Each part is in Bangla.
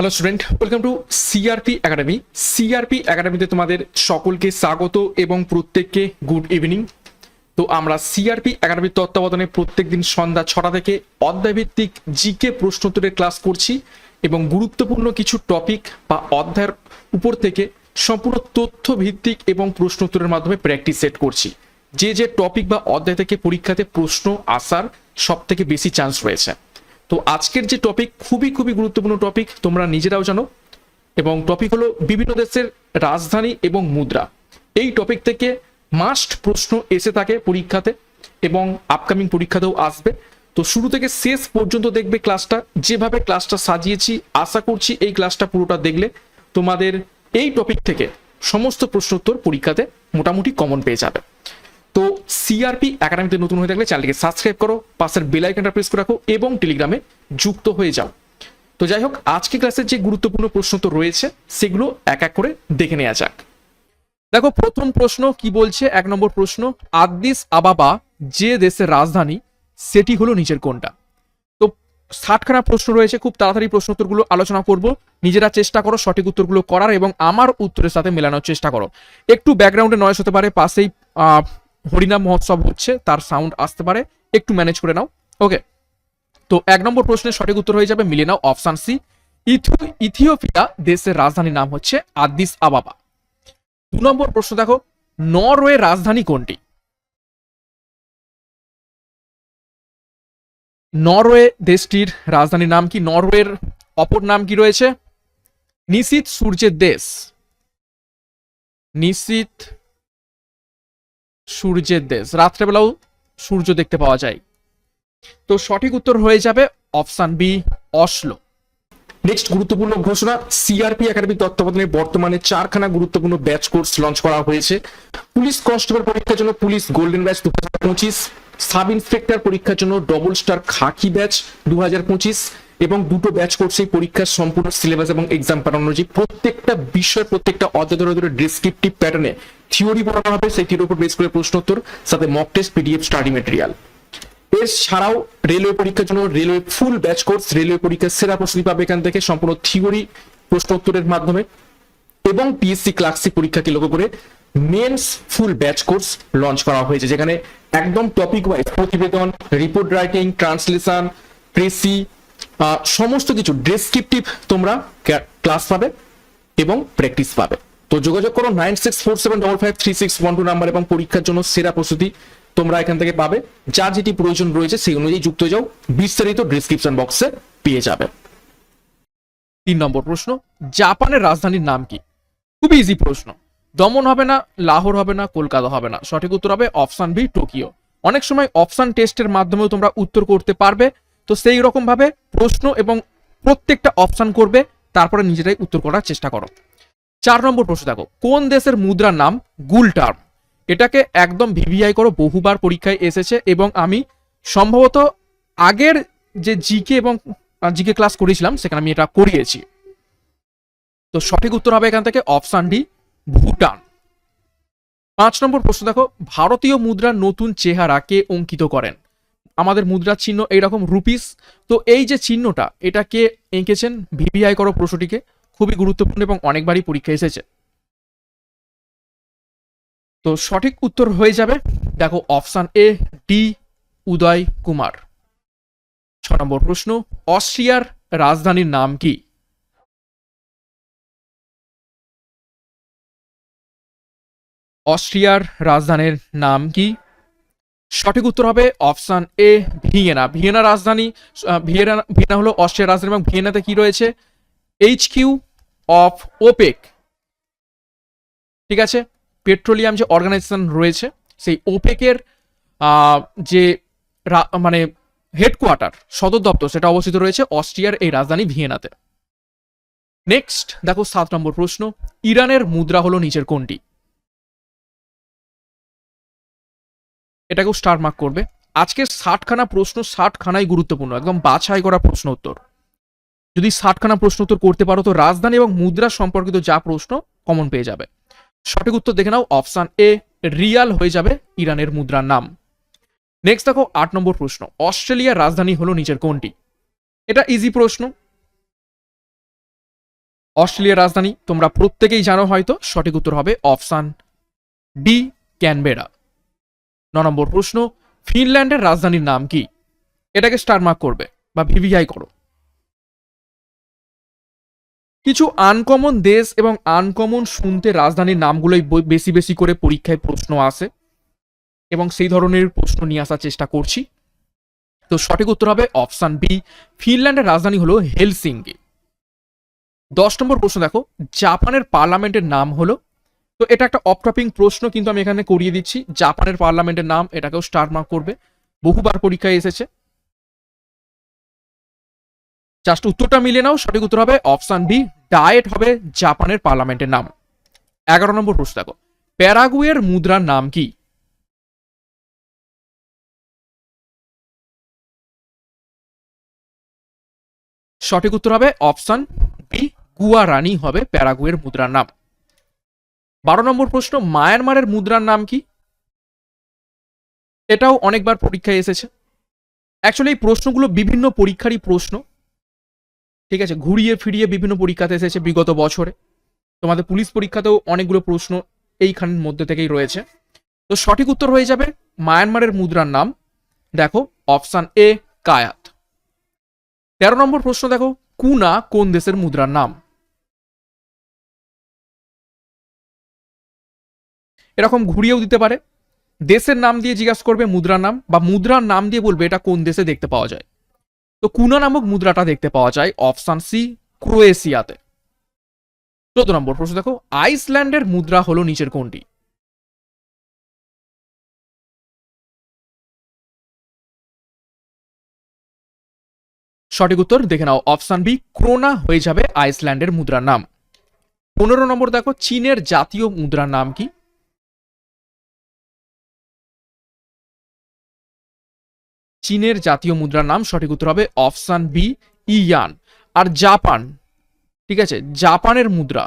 Hello student welcome to CRP academy CRP একাডেমিতে তোমাদের সকলকে স্বাগত এবং প্রত্যেককে গুড ইভিনিং তো আমরা সিআরপি একাডেমির তত্ত্বাবধানে প্রত্যেকদিন সন্ধ্যা ছটা থেকে অধ্যায়ভিত্তিক জিকে প্রশ্নোত্তরের ক্লাস করছি এবং গুরুত্বপূর্ণ কিছু টপিক বা অধ্যায়ের উপর থেকে সম্পূর্ণ তথ্য ভিত্তিক এবং প্রশ্নোত্তরের মাধ্যমে প্র্যাকটিস সেট করছি। যে যে টপিক বা অধ্যায় থেকে পরীক্ষাতে প্রশ্ন আসার সব থেকে বেশি চান্স রয়েছে। তো আজকের যে টপিক খুবই খুবই গুরুত্বপূর্ণ টপিক তোমরা নিজেরাও জানো। এবং টপিক হলো বিভিন্ন দেশের রাজধানী এবং মুদ্রা। এই টপিক থেকে মাস্ট প্রশ্ন এসে থাকে পরীক্ষাতে এবং আপকামিং পরীক্ষাতেও আসবে। তো শুরু থেকে শেষ পর্যন্ত দেখবে ক্লাসটা যেভাবে ক্লাসটা সাজিয়েছি, আশা করছি এই ক্লাসটা পুরোটা দেখলে তোমাদের এই টপিক থেকে সমস্ত প্রশ্নোত্তর পরীক্ষাতে মোটামুটি কমন পেয়ে যাবে। তো সিআরপি একাডেমিতে নতুন হয়ে থাকলে চ্যানেলকে সাবস্ক্রাইব করো, পাশের বেল আইকনটা প্রেস করে রাখো এবং টেলিগ্রামে যুক্ত হয়ে যাও। তো যাই হোক, আজকে ক্লাসের যে গুরুত্বপূর্ণ প্রশ্ন তো রয়েছে, সেগুলো এক এক করে দেখে নেওয়া যাক। দেখো, প্রথম প্রশ্ন কি বলছে? এক নম্বর প্রশ্ন, আদিস আবাবা যে দেশের রাজধানী, সেটি হলো নিচের কোনটা? তো ষাটখানা প্রশ্ন রয়েছে, খুব তাড়াতাড়ি প্রশ্ন উত্তরগুলো আলোচনা করব। নিজেরা চেষ্টা করো সঠিক উত্তরগুলো করার এবং আমার উত্তরের সাথে মেলানোর চেষ্টা করো। একটু ব্যাকগ্রাউন্ডে নয়েস হতে পারে, পাশেই হরিনাম মহোৎসব হচ্ছে, তার সাউন্ড আসতে পারে, একটু ম্যানেজ করে নাও ওকে তো এক নম্বর প্রশ্নের সঠিক উত্তর হয়ে যাবে মিলে নাও অপশন সি ইথিওপিয়া দেশের রাজধানীর নাম হচ্ছে আদিস আবাবা। দু নম্বর প্রশ্ন দেখো, নরওয়ে রাজধানী কোনটি? নরওয়ে দেশটির রাজধানীর নাম কি? নরওয়ের অপর নাম কি রয়েছে? নিশীত সূর্যের দেশ। নিশীত সূর্যের দেশ। রাত্রেবেলাও সূর্য দেখতে পাওয়া যায়। তো সঠিক উত্তর হয়ে যাবে অপশান বি, অসলো। নেক্সট গুরুত্বপূর্ণ ঘোষণা সিআরপি একাডেমি তত্ত্বাবধানে বর্তমানে চারখানা গুরুত্বপূর্ণ ব্যাচ কোর্স লঞ্চ করা হয়েছে। পুলিশ কনস্টেবল পরীক্ষার জন্য পুলিশ গোল্ডেন ব্যাচ দু হাজার পঁচিশ সাব ইন্সপেক্টর পরীক্ষার জন্য ডবল স্টার খাকি ব্যাচ দু হাজার পঁচিশ এবং দুটো ব্যাচ কোর্সে পরীক্ষার সম্পূর্ণ সিলেবাস এবং এক্সাম প্যাটার্ন অনুযায়ী প্রত্যেকটা বিষয়, প্রত্যেকটা অধ্যায় ধরে ধরে ডেসক্রিপটিভ প্যাটার্নে থিওরি পড়ানো হবে, সেই থিওরির উপর বেস করে প্রশ্নোত্তর, সাথে mock test PDF study material এছাড়াও রেলওয়ে পরীক্ষার জন্য railway full batch course railway পরীক্ষার সেরা প্রস্তুতি পাবে এখান থেকে, সম্পূর্ণ থিওরি প্রশ্ন উত্তরের মাধ্যমে। এবং পিএসসি ক্লাসিক পরীক্ষাকে লক্ষ্য করে mains full batch course launch করা হয়েছে, যেখানে একদম টপিক ওয়াইজ প্রতিবেদন রিপোর্ট রাইটিং ট্রান্সলেশন প্রেসি সমস্ত কিছু ডেসক্রিপটিভ তোমরা ক্লাস পাবে এবং প্র্যাকটিস পাবে। তো যোগাযোগ করো nine six four seven double five three six one two number এবং পরীক্ষার জন্য সেরা প্রস্তুতি তোমরা এখান থেকে পাবে। যার যেটি প্রয়োজন রয়েছে সেই অনুযায়ী যুক্ত হয়ে যাও। বিস্তারিত ডিসক্রিপশন বক্সে পেয়ে যাবে। তিন নম্বর প্রশ্ন, জাপানের রাজধানীর নাম কি? খুবই ইজি প্রশ্ন। দমন হবে না, লাহোর হবে না, কলকাতা হবে না। সঠিক উত্তর হবে অপশন বি টোকিও অনেক সময় অপশন টেস্টের মাধ্যমেও তোমরা উত্তর করতে পারবে। তো সেই রকম ভাবে প্রশ্ন এবং প্রত্যেকটা অপশন করবে, তারপরে নিজেরাই উত্তর করার চেষ্টা করো। চার নম্বর প্রশ্ন দেখো, কোন দেশের মুদ্রার নাম গুল টার্ম? এটাকে একদম ভিভিআই করো, বহুবার পরীক্ষায় এসেছে এবং আমি সম্ভবত আগের যে জিকে এবং জিকে ক্লাস করেছিলাম, সেখানে আমি এটা করিয়েছি। তো সঠিক উত্তর হবে এখান থেকে অপশন ডি ভুটান। পাঁচ নম্বর প্রশ্ন দেখো, ভারতীয় মুদ্রার নতুন চেহারা কে অঙ্কিত করেন? আমাদের মুদ্রার চিহ্ন এইরকম রুপিস, তো এই যে চিহ্নটা, এটা কে এঁকেছেন? ভিভিআই করো প্রশ্নটিকে। খুবই গুরুত্বপূর্ণ এবং অনেকবারই পরীক্ষা এসেছে। তো সঠিক উত্তর হয়ে যাবে, দেখো option A, D, Uday Kumar. ছ নম্বর প্রশ্ন, অস্ট্রিয়ার রাজধানীর নাম কি? অস্ট্রিয়ার রাজধানীর নাম কি? সঠিক উত্তর হবে অপশান এ, ভিয়েনা। ভিয়েনা রাজধানী ভিয়েনা ভিয়েনা হলো অস্ট্রিয়ার রাজধানী এবং ভিয়েনাতে কি রয়েছে? H Q of OPEC. ঠিক আছে? পেট্রোলিয়াম যে অর্গানাইজেশন রয়েছে, সেই ওপেকের যে মানে হেডকোয়ার্টার, সদর দপ্তর, সেটা অবস্থিত রয়েছে অস্ট্রিয়ার এই রাজধানী ভিয়েনাতে। নেক্সট, দেখো সাত নম্বর প্রশ্ন, ইরানের মুদ্রা হলো নিচের কোনটি? এটাকেও স্টার মার্ক করবে। আজকের ষাটখানা প্রশ্ন ষাটখানাই গুরুত্বপূর্ণ, একদম বাছাই করা প্রশ্ন উত্তর। যদি ষাটখানা প্রশ্ন উত্তর করতে পারো, তো রাজধানী এবং মুদ্রা সম্পর্কিত যা প্রশ্ন কমন পেয়ে যাবে। সঠিক উত্তর দেখে নাও অপশান এ রিয়াল হয়ে যাবে ইরানের মুদ্রার নাম। নেক্সট দেখো, আট নম্বর প্রশ্ন, অস্ট্রেলিয়ার রাজধানী হলো নিচের কোনটি? এটা ইজি প্রশ্ন। অস্ট্রেলিয়ার রাজধানী, তোমরা প্রত্যেকেই জানো হয়তো, সঠিক উত্তর হবে অপশান ডি ক্যানবেরা ন নম্বর প্রশ্ন, ফিনল্যান্ডের রাজধানীর নাম কি? এটাকে স্টারমার্ক করবে, বা ভিভিআই করো। কিছু আনকমন দেশ এবং আনকমন শুনতে রাজধানীর নামগুলোই বেশি বেশি করে পরীক্ষায় প্রশ্ন আসে এবং সেই ধরনের প্রশ্ন নিয়ে আসার চেষ্টা করছি। তো সঠিক উত্তর হবে অপশান বি ফিনল্যান্ডের রাজধানী হলো হেলসিঙ্কি। দশ নম্বর প্রশ্ন দেখো, জাপানের পার্লামেন্টের নাম হলো, তো এটা একটা অপটপিং প্রশ্ন কিন্তু আমি এখানে করিয়ে দিচ্ছি, জাপানের পার্লামেন্টের নাম এটাকেও স্টার মার্ক করবে, বহুবার পরীক্ষায় এসেছে। জাস্ট উত্তরটা মিলিয়ে নাও, সঠিক উত্তর হবে অপশন বি, ডায়েট হবে জাপানের পার্লামেন্টের নাম। এগারো নম্বর প্রশ্ন দেখো, প্যারাগুয়ের মুদ্রার নাম কি? সঠিক উত্তর হবে অপশন বি, গুয়ারানি হবে প্যারাগুয়ের মুদ্রার নাম। বারো নম্বর প্রশ্ন, মায়ানমারের মুদ্রার নাম কি? এটাও অনেকবার পরীক্ষায় এসেছে। অ্যাকচুয়ালি এই প্রশ্নগুলো বিভিন্ন পরীক্ষারই প্রশ্ন। ঠিক আছে, ঘুরিয়ে ফিরিয়ে বিভিন্ন পরীক্ষাতে এসেছে বিগত বছরে। তোমাদের পুলিশ পরীক্ষাতেও অনেকগুলো প্রশ্ন এইখানের মধ্যে থেকেই রয়েছে। তো সঠিক উত্তর হয়ে যাবে মায়ানমারের মুদ্রার নাম। দেখো, অপশান এ, কায়াত। তেরো নম্বর প্রশ্ন দেখো, কুনা কোন দেশের মুদ্রার নাম? এরকম ঘুরিয়েও দিতে পারে। দেশের নাম দিয়ে জিজ্ঞাসা করবে মুদ্রার নাম, বা মুদ্রার নাম দিয়ে বলবে এটা কোন দেশে দেখতে পাওয়া যায়। তো কুনা নামক মুদ্রাটা দেখতে পাওয়া যায় অপশান সি, ক্রোয়েশিয়াতে। চোদ্দ নম্বর প্রশ্ন দেখো, আইসল্যান্ডের মুদ্রা হলো নিচের কোনটি? সঠিক উত্তর দেখে নাও, অপশান বি, ক্রোনা হয়ে যাবে আইসল্যান্ডের মুদ্রার নাম। পনেরো নম্বর দেখো, চীনের জাতীয় মুদ্রার নাম কি? চীনের জাতীয় মুদ্রার নাম, সঠিক উত্তর হবে অপশান বি, ইয়ান। আর জাপান, ঠিক আছে, জাপানের মুদ্রা।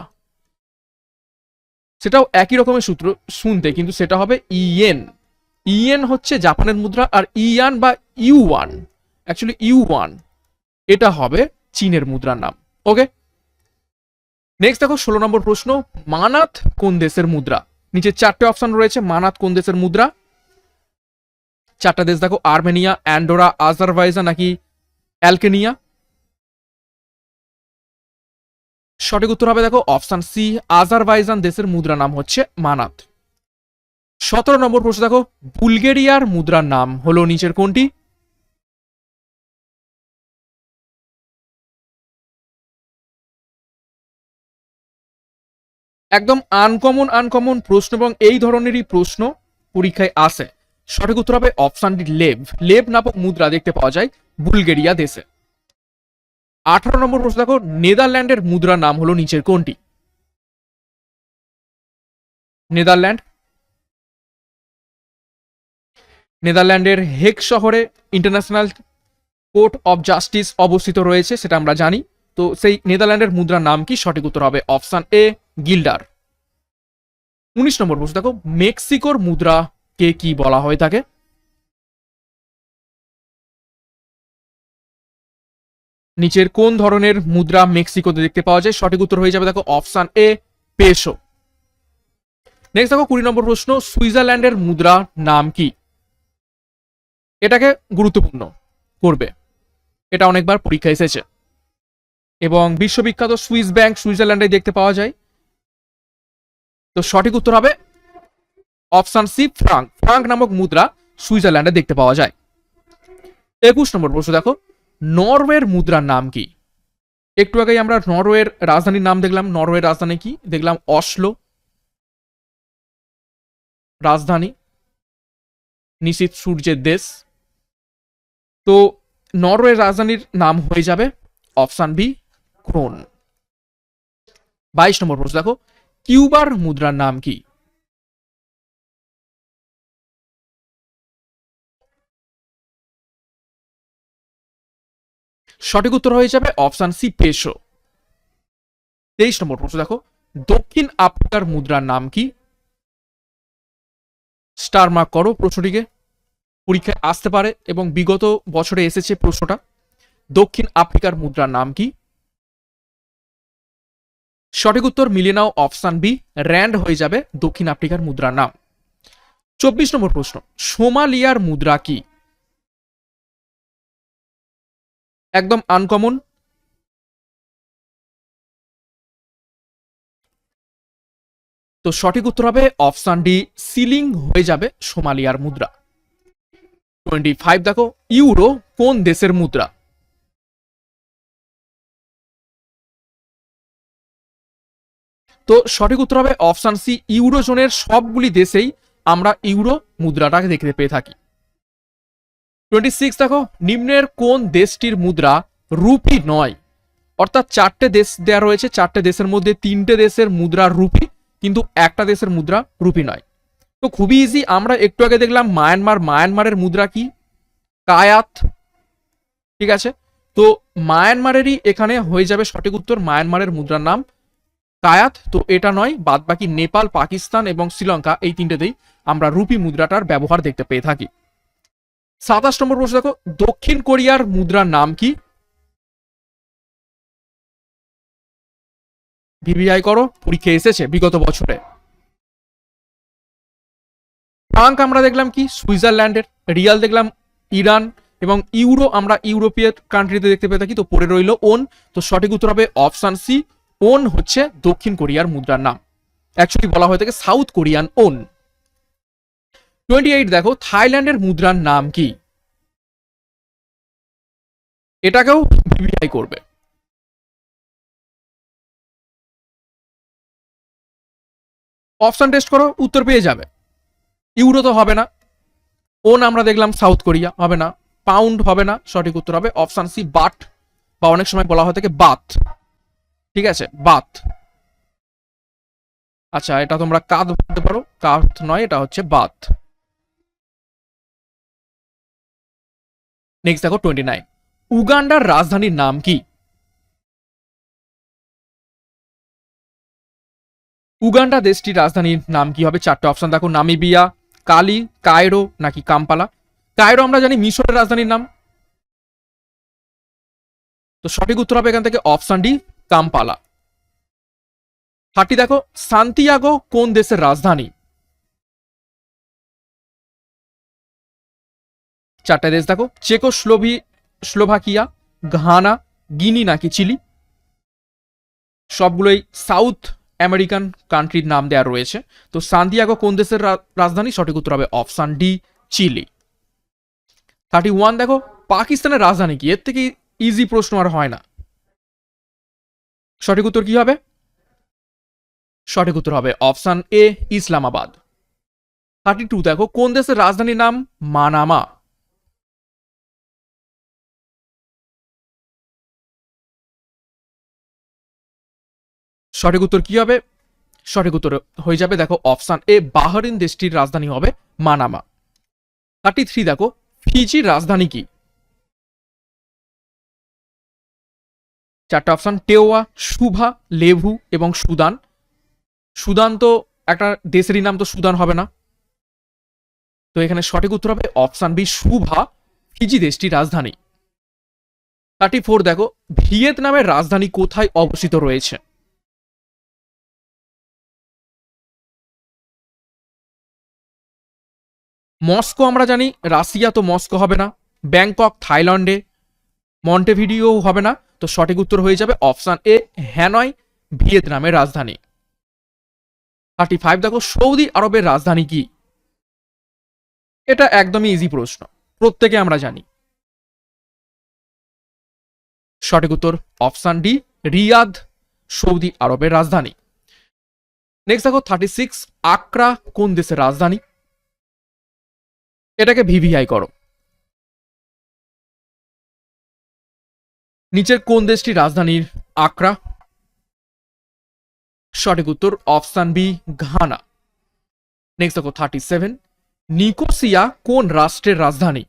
সেটাও একই রকমের সূত্র শুনতে, কিন্তু সেটা হবে ইয়েন। ইয়েন হচ্ছে জাপানের মুদ্রা আর ইয়ান বা yuan actually yuan এটা হবে চীনের মুদ্রার নাম ওকে নেক্সট দেখো, ষোলো নম্বর প্রশ্ন, মানাত কোন দেশের মুদ্রা? নিচে চারটে অপশন রয়েছে, মানাত কোন দেশের মুদ্রা? চারটা দেশ, দেখো, আর্মেনিয়া, অ্যান্ডোরা আজারবাইজা নাকি অ্যালকেনিয়া? সঠিক উত্তর হবে, দেখো, অপশান সি, আজারবাইজান দেশের মুদ্রা নাম হচ্ছে মানাত। সতেরো নম্বর প্রশ্ন, দেখো, বুলগেরিয়ার মুদ্রার নাম হলো নিচের কোনটি? একদম আনকমন আনকমন প্রশ্ন এবং এই ধরনেরই প্রশ্ন পরীক্ষায় আসে। সঠিক উত্তর হবে অপশানটি লেভ। লেভ নামক মুদ্রা দেখতে পাওয়া যায় বুলগেরিয়া দেশে। আঠারো নম্বর প্রশ্ন দেখো, নেদারল্যান্ডের মুদ্রার নাম হলো নিচের কোনটি? নেদারল্যান্ড। নেদারল্যান্ডের হেক শহরে ইন্টারন্যাশনাল কোর্ট অফ জাস্টিস অবস্থিত রয়েছে, সেটা আমরা জানি। তো সেই নেদারল্যান্ডের মুদ্রার নাম কি? সঠিক উত্তর হবে অপশান এ, গিল্ডার। উনিশ নম্বর প্রশ্ন দেখো, মেক্সিকোর মুদ্রা কে কি বলা হয়ে থাকে নিচের কোন ধরনের মুদ্রা মেক্সিকোতে দেখতে পাওয়া যায়? সঠিক উত্তর হয়ে যাবে দেখো অপশান এ, পেশো। নেক্সট দেখো কুড়ি নম্বর প্রশ্ন, সুইজারল্যান্ডের মুদ্রা নাম কি? এটাকে গুরুত্বপূর্ণ করবে। এটা অনেকবার পরীক্ষা এসেছে। এবং বিশ্ববিখ্যাত সুইস ব্যাংক সুইজারল্যান্ডে দেখতে পাওয়া যায়। তো সঠিক উত্তর হবে অপশান সি, ফ্রাঙ্ক। ফ্রাঙ্ক নামক মুদ্রা সুইজারল্যান্ডে দেখতে পাওয়া যায়। একুশ নম্বর প্রশ্ন দেখো। নরওয়ের মুদ্রার নাম কি? একটু আগেই আমরা নরওয়ের রাজধানীর নাম দেখলাম। নরওয়ের রাজধানী কি? দেখলাম অসলো। রাজধানী। নিশীত সূর্যের দেশ। তো নরওয়ের রাজধানীর নাম হয়ে যাবে অপশান বি, ক্রোন। বাইশ নম্বর প্রশ্ন দেখো। কিউবার মুদ্রার নাম কি? সঠিক উত্তর হয়ে যাবে অপশান সি, পেশো। তেইশ নম্বর প্রশ্ন, দেখো, দক্ষিণ আফ্রিকার মুদ্রার নাম কি? স্টার মার্ক করো প্রশ্নটিকে। পরীক্ষায় আসতে পারে এবং বিগত বছরে এসেছে প্রশ্নটা। দক্ষিণ আফ্রিকার মুদ্রার নাম কি? সঠিক উত্তর মিলিয়ে নাও অপশান বি, র্যান্ড হয়ে যাবে দক্ষিণ আফ্রিকার মুদ্রার নাম। চব্বিশ নম্বর প্রশ্ন, সোমালিয়ার মুদ্রা কি? একদম আনকমন তো সঠিক উত্তর হবে অপশান ডি সিলিং হয়ে যাবে সোমালিয়ার মুদ্রা। টোয়েন্টি ফাইভ দেখো ইউরো কোন দেশের মুদ্রা? তো সঠিক উত্তর হবে অপশান সি ইউরোজোনের সবগুলি দেশেই আমরা ইউরো মুদ্রাটাকে দেখতে পেয়ে থাকি। টোয়েন্টি সিক্স দেখো, নিম্নের কোন দেশটির মুদ্রা রুপি নয়। অর্থাৎ চারটে দেশ দেওয়া রয়েছে, চারটে দেশের মধ্যে তিনটে দেশের মুদ্রা রুপি, কিন্তু একটা দেশের মুদ্রা রুপি নয়। তো খুবই ইজি আমরা একটু আগে দেখলাম মায়ানমার, মায়ানমারের মুদ্রা কি? কায়াত। ঠিক আছে? তো মায়ানমারেরই এখানে হয়ে যাবে সঠিক উত্তর, মায়ানমারের মুদ্রার নাম কায়াত। তো এটা নয় বাদ বাকি নেপাল, পাকিস্তান এবং শ্রীলঙ্কা, এই তিনটেতেই আমরা রুপি মুদ্রাটার ব্যবহার দেখতে পেয়ে থাকি। সাতাশ নম্বর প্রশ্ন দেখো, দক্ষিণ কোরিয়ার মুদ্রার নাম কি? ভিভিআই করো, পরীক্ষা এসেছে বিগত বছরে। ফ্রাঙ্ক আমরা দেখলাম কি? সুইজারল্যান্ডের। রিয়াল দেখলাম ইরান এবং ইউরো, আমরা ইউরোপীয় কান্ট্রিতে দেখতে পেয়ে থাকি, তো পড়ে রইল ওন। তো সঠিক উত্তর হবে অপশান সি, ওন হচ্ছে দক্ষিণ কোরিয়ার মুদ্রার নাম। অ্যাকচুয়ালি বলা হয়ে থাকে? South Korean won. Twenty eight দেখো, থাইল্যান্ডের মুদ্রার নাম কি? এটাকেও ভিভিআই করবে। অপশন টেস্ট করো, উত্তর পেয়ে যাবে। ইউরো তো হবে না। ওন আমরা দেখলাম সাউথ কোরিয়া হবে না। পাউন্ড হবে না, সঠিক উত্তর হবে অপশান সি বাট বা অনেক সময় বলা হয় থাকে বাত ঠিক আছে বাত আচ্ছা এটা তোমরা কাদ বলতে পারো কাত নয়, এটা হচ্ছে বাত নেক্সট দেখো টোয়েন্টি নাইন উগান্ডার রাজধানীর নাম কি? উগান্ডা দেশটির রাজধানীর নাম কি হবে? চারটে অপশন দেখো, নামিবিয়া, কালি, কায়রো নাকি কাম্পালা। কায়রো আমরা জানি মিশরের রাজধানীর নাম। তো সঠিক উত্তর হবে এখান থেকে অপশন ডি কাম্পালা। থার্টি দেখো, সান্তিয়াগো কোন দেশের রাজধানী? চারটে দেশ দেখো চেকো স্লোভি স্লোভাকিয়া, ঘানা, গিনি নাকি চিলি? সবগুলোই সাউথ আমেরিকান কান্ট্রির নাম দেওয়া রয়েছে। তো সান্দিয়াগো কোন দেশের রাজধানী? সঠিক উত্তর হবে option D, Chile. Thirty one দেখো, পাকিস্তানের রাজধানী কি? এর থেকে ইজি প্রশ্ন আর হয় না। সঠিক উত্তর কি হবে? সঠিক উত্তর হবে option A, Islamabad. Thirty two দেখো, কোন দেশের রাজধানীর নাম মানামা? সঠিক উত্তর কি হবে? সঠিক উত্তর হয়ে যাবে, দেখো, অপশান এ, বাহরিন দেশটির রাজধানী হবে মানামা। থার্টি থ্রি, দেখো, ফিজির রাজধানী কি? চারটা অপশান, টেওয়া, সুভা, লেভু এবং সুদান। সুদান তো একটা দেশেরই নাম, তো সুদান হবে না। তো এখানে সঠিক উত্তর হবে অপশান বি, সুভা, ফিজি দেশটির রাজধানী। থার্টি ফোর, দেখো, ভিয়েতনামের রাজধানী কোথায় অবস্থিত রয়েছে? মস্কো আমরা জানি, রাশিয়া তো মস্কো হবে না, ব্যাংকক, থাইল্যান্ডে মন্টেভিডিও হবে না, তো সঠিক উত্তর হয়ে যাবে অপশান এ, হ্যানয়, ভিয়েতনামের রাজধানী। থার্টি ফাইভ, দেখো সৌদি আরবের রাজধানী কি? এটা একদমই ইজি প্রশ্ন, প্রত্যেকে আমরা জানি। সঠিক উত্তর অপশান ডি, রিয়াদ, সৌদি আরবের রাজধানী। নেক্সট দেখো, থার্টি সিক্স, আকরা কোন দেশের রাজধানী? এটাকে ভিভিআই করো। নিচের কোন দেশটি রাজধানীর আকরা? সঠিক উত্তর অপশান বি, ঘানা। নেক্সট দেখো থার্টি সেভেন নিকোসিয়া কোন রাষ্ট্রের রাজধানী?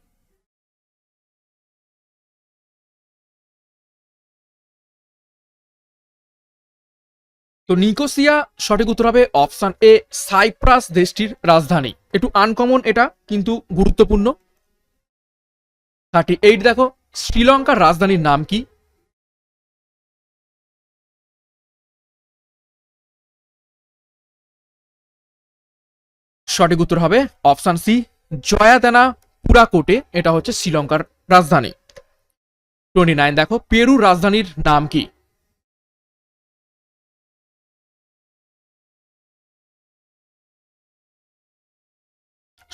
তো নিকোসিয়া সঠিক উত্তর হবে অপশান এ, সাইপ্রাস দেশটির রাজধানী। একটু আনকমন এটা, কিন্তু গুরুত্বপূর্ণ। থার্টি এইট দেখো, শ্রীলঙ্কার রাজধানীর নাম কি? সঠিক উত্তর হবে অপশান সি, জয়াতেনা পুরাকোটে, এটা হচ্ছে শ্রীলঙ্কার রাজধানী। টোয়েন্টি নাইন দেখো, পেরুর রাজধানীর নাম কি?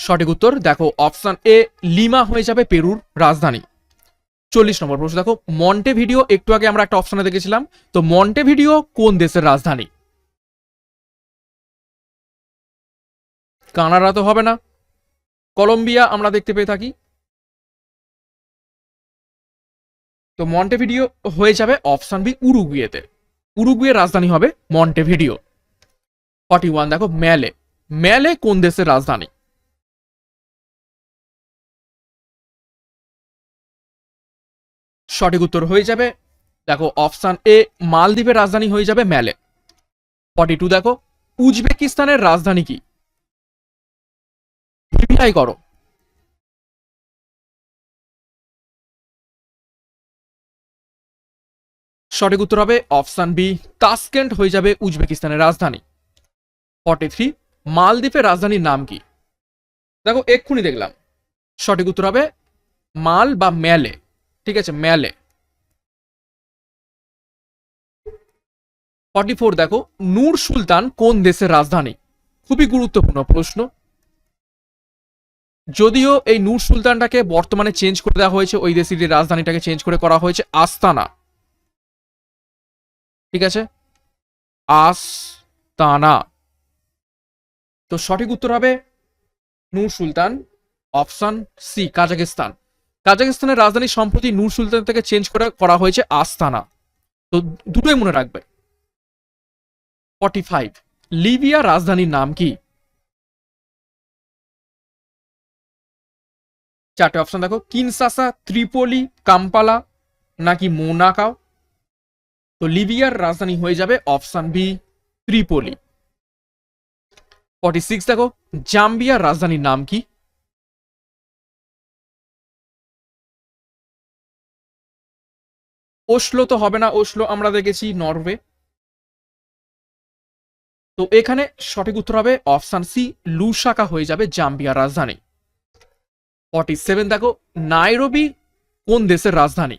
সঠিক উত্তর, দেখো অপশন এ লিমা হয়ে যাবে পেরুর রাজধানী। চল্লিশ নম্বর প্রশ্ন, দেখো মন্টে ভিডিও একটু আগে আমরা একটা অপশনে দেখেছিলাম। তো মন্টে ভিডিও কোন দেশের রাজধানী? কানাডা তো হবে না। কলম্বিয়া আমরা দেখতে পেয়ে থাকি। তো মন্টে ভিডিও হয়ে যাবে অপশন বি উরুগুয়েতে। উরুগুয়ের রাজধানী হবে মন্টে ভিডিও ফর্টি ওয়ান দেখো, ম্যালে। ম্যালে কোন দেশের রাজধানী? সঠিক উত্তর হয়ে যাবে। দেখো অপশান এ মালদ্বীপের রাজধানী হয়ে যাবে ম্যালে। ফর্টি টু দেখো, উজবেকিস্তানের রাজধানী কি? ভিভিআই করো। সঠিক উত্তর হবে অপশান বি তাসকেন্ট হয়ে যাবে উজবেকিস্তানের রাজধানী। ফর্টি থ্রি মালদ্বীপের রাজধানীর নাম কি? দেখো, এক্ষুনি দেখলাম। সঠিক উত্তর হবে মাল বা ম্যালে। ঠিক আছে, ম্যালে। ফর্টি ফোর দেখো, নূর সুলতান কোন দেশের রাজধানী? খুবই গুরুত্বপূর্ণ প্রশ্ন। যদিও এই নূর সুলতানটাকে বর্তমানে চেঞ্জ করে দেওয়া হয়েছে, ওই দেশের রাজধানীটাকে চেঞ্জ করে করা হয়েছে, আস্তানা। ঠিক আছে? আস্তানা। তো সঠিক উত্তর হবে Nur Sultan option C Kazakhstan. কাজাকিস্তানের রাজধানী সম্প্রতি নূর সুলতান থেকে চেঞ্জ করে করা হয়েছে আস্তানা। তো দুটোই মনে রাখবে। Forty five. লিবিয়া রাজধানীর নাম কি? চারটে অপশন দেখো। কিনসাসা, ত্রিপোলি, কাম্পালা, নাকি মোনাকাও? তো লিবিয়ার রাজধানী হয়ে যাবে option B, Tripoli. Forty six দেখো। জাম্বিয়ার রাজধানীর নাম কি? ওসলো তো হবে না ওসলো আমরা দেখেছি নরওয়ে। তো এখানে সঠিক উত্তর হবে অপশান সি লুসাকা হয়ে যাবে জাম্বিয়ার রাজধানী। ফর্টি সেভেন, দেখো, নাইরোবি কোন দেশের রাজধানী?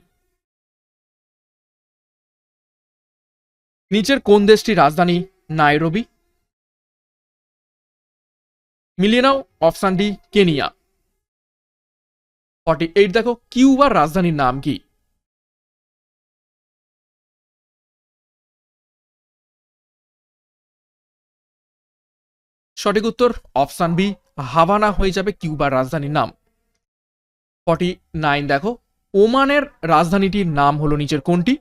নিচের কোন দেশটি রাজধানী নাইরোবি? মিলিয়ে নাও option D, Kenya. Forty eight, দেখো, কিউবার রাজধানীর নাম কি? সঠিক উত্তর অপশান বি, হাভানা হয়ে যাবে কিউবার রাজধানীর নাম। ফর্টি নাইন, দেখো, ওমানের রাজধানীটির নাম হলো নিচের কোনটি?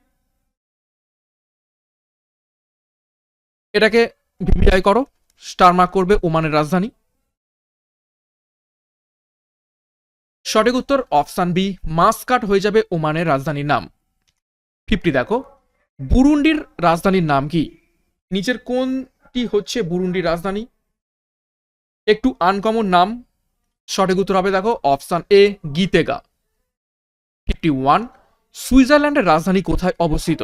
এটাকে ভিভিআই করো, স্টার মার্ক করবে ওমানের রাজধানী। সঠিক উত্তর অপশান বি, মাসকাট হয়ে যাবে ওমানের রাজধানীর নাম। ফিফটি, দেখো, বুরুন্ডির রাজধানীর নাম কি? নিচের কোনটি হচ্ছে বুরুন্ডির রাজধানী? একটু আনকমন নাম। সঠিক উত্তর হবে দেখো option A Gitega. Fifty one সুইজারল্যান্ডের রাজধানী কোথায় অবস্থিত?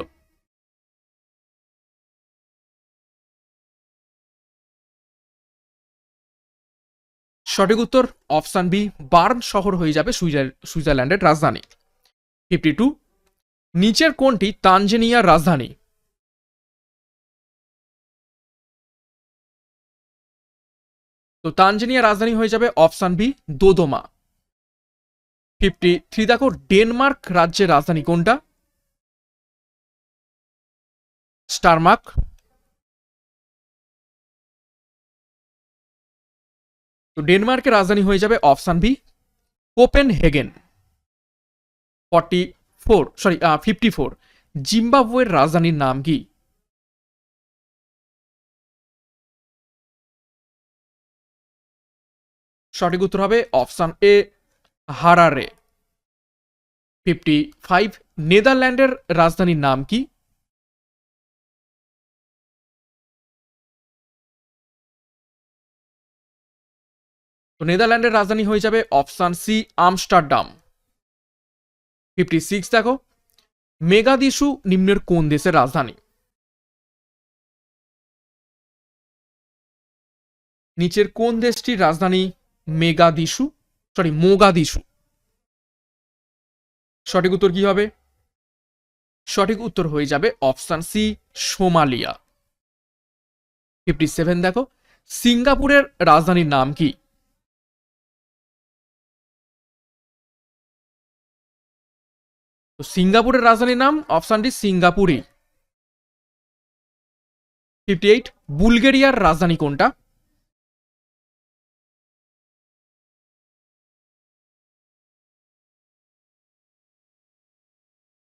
সঠিক উত্তর অপশান বি বার্ন শহর হয়ে যাবে সুইজার সুইজারল্যান্ডের রাজধানী। ফিফটি টু নিচের কোনটি তানজেনিয়ার রাজধানী? তো তানজেনিয়ার রাজধানী হয়ে যাবে option B, Dodoma. Fifty three, দেখো, ডেনমার্ক রাজ্যের রাজধানী কোনটা? স্টারমার্ক। তো ডেনমার্কের রাজধানী হয়ে যাবে option B Copenhagen forty four, sorry fifty four, জিম্বাবুয়ের রাজধানীর নাম কি? সঠিক উত্তর হবে option A, Harare. Fifty five নেদারল্যান্ডের রাজধানীর নাম কি? তো নেদারল্যান্ডের রাজধানী হয়ে যাবে option C, Amsterdam. Fifty six দেখো। মেগাদিসু নিম্নের কোন দেশের রাজধানী? নিচের কোন দেশটির রাজধানী মেগাদিসু সরি মোগাদিসু সঠিক উত্তর কি হবে? সঠিক উত্তর হয়ে যাবে option C, Somalia. Fifty seven দেখো। সিঙ্গাপুরের রাজধানীর নাম কি? তো সিঙ্গাপুরের রাজধানীর নাম, অপশন ডি সিঙ্গাপুরই ফিফটি এইট বুলগেরিয়ার রাজধানী কোনটা?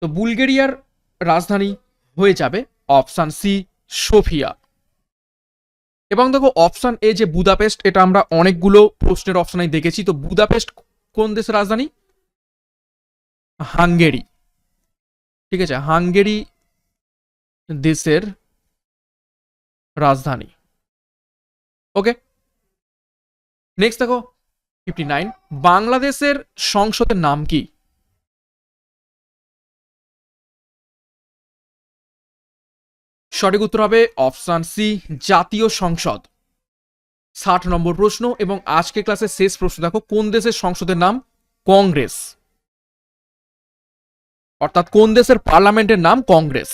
তো বুলগেরিয়ার রাজধানী হয়ে যাবে অপশান সি, সোফিয়া। এবং দেখো, অপশান এ যে বুদাপেস্ট, এটা আমরা অনেকগুলো প্রশ্নের অপশানে দেখেছি। তো বুদাপেস্ট কোন দেশের রাজধানী? হাঙ্গেরি। ঠিক আছে, হাঙ্গেরি দেশের রাজধানী। ওকে, নেক্সট দেখো, ফিফটি নাইন। বাংলাদেশের সংসদের নাম কি? সঠিক উত্তর হবে অপশান সি, জাতীয় সংসদ। ষাট নম্বর প্রশ্ন এবং আজকে ক্লাসের শেষ প্রশ্ন। দেখো, কোন দেশের সংসদের নাম? কংগ্রেস। অর্থাৎ কোন দেশের পার্লামেন্টের নাম? কংগ্রেস।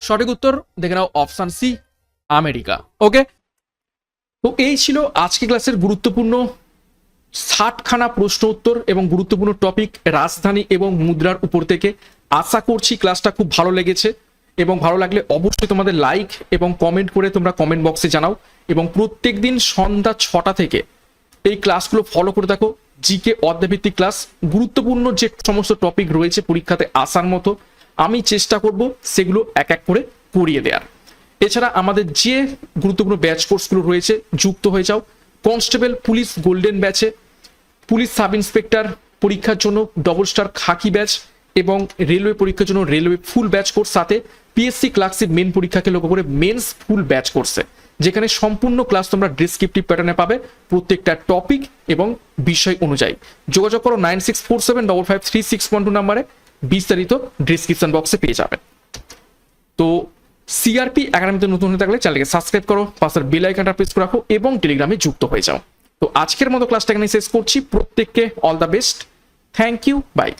সঠিক উত্তর দেখে নাও, অপশান সি, আমেরিকা। ওকে? তো এই ছিল আজকে ক্লাসের গুরুত্বপূর্ণ ষাটখানা প্রশ্ন উত্তর এবং গুরুত্বপূর্ণ টপিক রাজধানী এবং মুদ্রার উপর থেকে। আশা করছি ক্লাসটা খুব ভালো লেগেছে এবং ভালো লাগলে অবশ্যই তোমাদের লাইক এবং কমেন্ট করে তোমরা কমেন্ট বক্সে জানাও এবং প্রত্যেক দিন সন্ধ্যা ছটা থেকে এই ক্লাসগুলো ফলো করে দেখো জিকে অধ্যাভিত্তিক ক্লাস গুরুত্বপূর্ণ যে সমস্ত টপিক রয়েছে পরীক্ষাতে আসার মতো, আমি চেষ্টা করব সেগুলো এক এক করে করিয়ে দেওয়ার এছাড়া আমাদের যে গুরুত্বপূর্ণ ব্যাচ কোর্সগুলো রয়েছে, যুক্ত হয়ে যাও। কনস্টেবল পুলিশ গোল্ডেন ব্যাচে পুলিশ সাব ইন্সপেক্টর পরীক্ষার জন্য ডবল স্টার খাকি ব্যাচ এবং রেলওয়ে পরীক্ষার জন্য রেলওয়ে ফুল ব্যাচ কোর্স সাথে পিএসসি ক্লাসিক মেন পরীক্ষাকে লক্ষ্য করে মেন্স ফুল ব্যাচ কোর্সে যেখানে সম্পূর্ণ ক্লাস তোমরা ডিসক্রিপটিভ প্যাটার্নে পাবে প্রত্যেকটা টপিক এবং বিষয় অনুযায়ী। যোগাযোগ করো nine six four seven double five three six one two নাম্বারে বিস্তারিত ডিসক্রিপশন বক্সে পেয়ে যাবে। তো সিআরপি একাডেমিতে নতুন হয়ে থাকলে চ্যানেলকে সাবস্ক্রাইব করো, পাশের বেল আইকনটা প্রেস করে রাখো এবং টেলিগ্রামে যুক্ত হয়ে যাও। তো আজকের মতো ক্লাসটা এখানে শেষ করছি। প্রত্যেককে all the best thank you bye